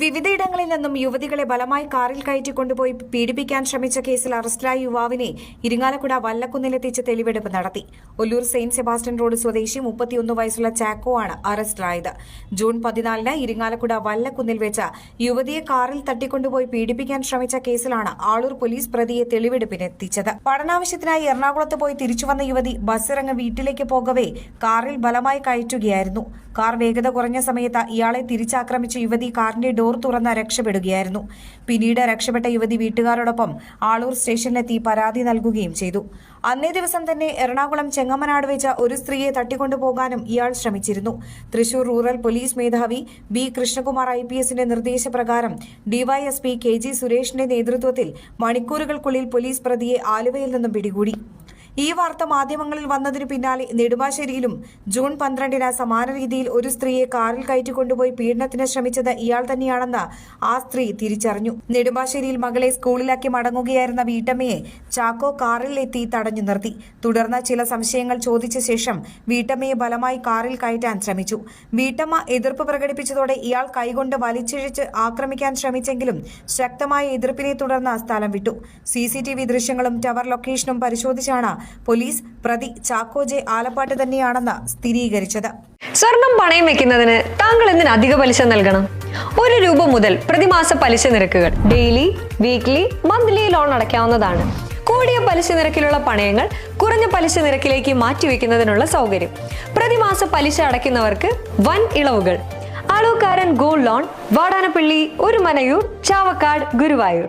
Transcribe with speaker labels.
Speaker 1: വിവിധയിടങ്ങളിൽ നിന്നും യുവതികളെ ബലമായി കാറിൽ കയറ്റി കൊണ്ടുപോയി പീഡിപ്പിക്കാൻ ശ്രമിച്ച കേസിൽ അറസ്റ്റിലായ യുവാവിനെ ഇരിങ്ങാലക്കുട വല്ലക്കുന്നിലെത്തിച്ച് തെളിവെടുപ്പ് നടത്തി. ഒല്ലൂർ സെയിന്റ് സെബാസ്റ്റ്യൻ റോഡ് സ്വദേശി മുപ്പത്തിയൊന്ന് വയസ്സുള്ള ചാക്കോ ആണ് അറസ്റ്റിലായത്. ജൂൺ പതിനാലിന് ഇരിങ്ങാലക്കുട വല്ലക്കുന്നിൽ വെച്ച് യുവതിയെ കാറിൽ തട്ടിക്കൊണ്ടുപോയി പീഡിപ്പിക്കാൻ ശ്രമിച്ച കേസിലാണ് ആളൂർ പോലീസ് പ്രതിയെ തെളിവെടുപ്പിനെത്തിച്ചത്. പഠനാവശ്യത്തിനായി എറണാകുളത്ത് പോയി തിരിച്ചുവന്ന യുവതി ബസ്സിറങ്ങ് വീട്ടിലേക്ക് പോകവേ കാറിൽ ബലമായി കയറ്റുകയായിരുന്നു. കാർ വേഗത കുറഞ്ഞ സമയത്ത് ഇയാളെ തിരിച്ചാക്രമിച്ച യുവതി കാറിന്റെ ഡോർ തുറന്ന് രക്ഷപ്പെടുകയായിരുന്നു. പിന്നീട് രക്ഷപ്പെട്ട യുവതി വീട്ടുകാരോടൊപ്പം ആളൂർ സ്റ്റേഷനിലെത്തി പരാതി നൽകുകയും ചെയ്തു. അന്നേ ദിവസം തന്നെ എറണാകുളം ചെങ്ങമ്മനാട് വെച്ച ഒരു സ്ത്രീയെ തട്ടിക്കൊണ്ടുപോകാനും ഇയാൾ ശ്രമിച്ചിരുന്നു. തൃശൂർ റൂറൽ പോലീസ് മേധാവി ബി കൃഷ്ണകുമാർ ഐ പി എസിന്റെ നിർദ്ദേശപ്രകാരം ഡിവൈഎസ്പി കെ ജി സുരേഷിന്റെ നേതൃത്വത്തിൽ മണിക്കൂറുകൾക്കുള്ളിൽ പോലീസ് പ്രതിയെ ആലുവയിൽ നിന്നും പിടികൂടി. ഈ വാർത്ത മാധ്യമങ്ങളിൽ വന്നതിനു പിന്നാലെ നെടുമ്പാശ്ശേരിയിലും ജൂൺ പന്ത്രണ്ടിന് സമാന രീതിയിൽ ഒരു സ്ത്രീയെ കാറിൽ കയറ്റിക്കൊണ്ടുപോയി പീഡനത്തിന് ശ്രമിച്ചത് ഇയാൾ തന്നെയാണെന്ന് ആ സ്ത്രീ തിരിച്ചറിഞ്ഞു. നെടുമ്പാശ്ശേരിയിൽ മകളെ സ്കൂളിലാക്കി മടങ്ങുകയായിരുന്ന വീട്ടമ്മയെ ചാക്കോ കാറിൽ എത്തി തടഞ്ഞു നിർത്തി. തുടർന്ന് ചില സംശയങ്ങൾ ചോദിച്ച ശേഷം വീട്ടമ്മയെ ബലമായി കാറിൽ കയറ്റാൻ ശ്രമിച്ചു. വീട്ടമ്മ എതിർപ്പ് പ്രകടിപ്പിച്ചതോടെ ഇയാൾ കൈകൊണ്ട് വലിച്ചിഴച്ച് ആക്രമിക്കാൻ ശ്രമിച്ചെങ്കിലും ശക്തമായ എതിർപ്പിനെ തുടർന്ന് സ്ഥലം വിട്ടു. സി ദൃശ്യങ്ങളും ടവർ ലൊക്കേഷനും പരിശോധിച്ചാണ് പോലീസ് പ്രതി ചാക്കോ ജെ ആലപ്പാട്ട് തന്നെയാണെന്ന് സ്ഥിരീകരിച്ചത്.
Speaker 2: സ്വർണം പണയം വെക്കുന്നതിന് താങ്കൾ എന്തിന് അധിക പലിശ നൽകണം? ഒരു രൂപ മുതൽ പ്രതിമാസ പലിശ നിരക്കുകൾ ഡെയിലി വീക്ക്ലി മന്ത്ലി ലോൺ അടയ്ക്കാവുന്നതാണ്. കൂടിയ പലിശ നിരക്കിലുള്ള പണയങ്ങൾ കുറഞ്ഞ പലിശ നിരക്കിലേക്ക് മാറ്റിവെക്കുന്നതിനുള്ള സൗകര്യം. പ്രതിമാസ പലിശ അടയ്ക്കുന്നവർക്ക് വൻ ഇളവുകൾ. ആളൂക്കാരൻ ഗോൾഡ് ലോൺ വാടാനപ്പള്ളി ഒരു മനയൂർ ചാവക്കാട് ഗുരുവായൂർ.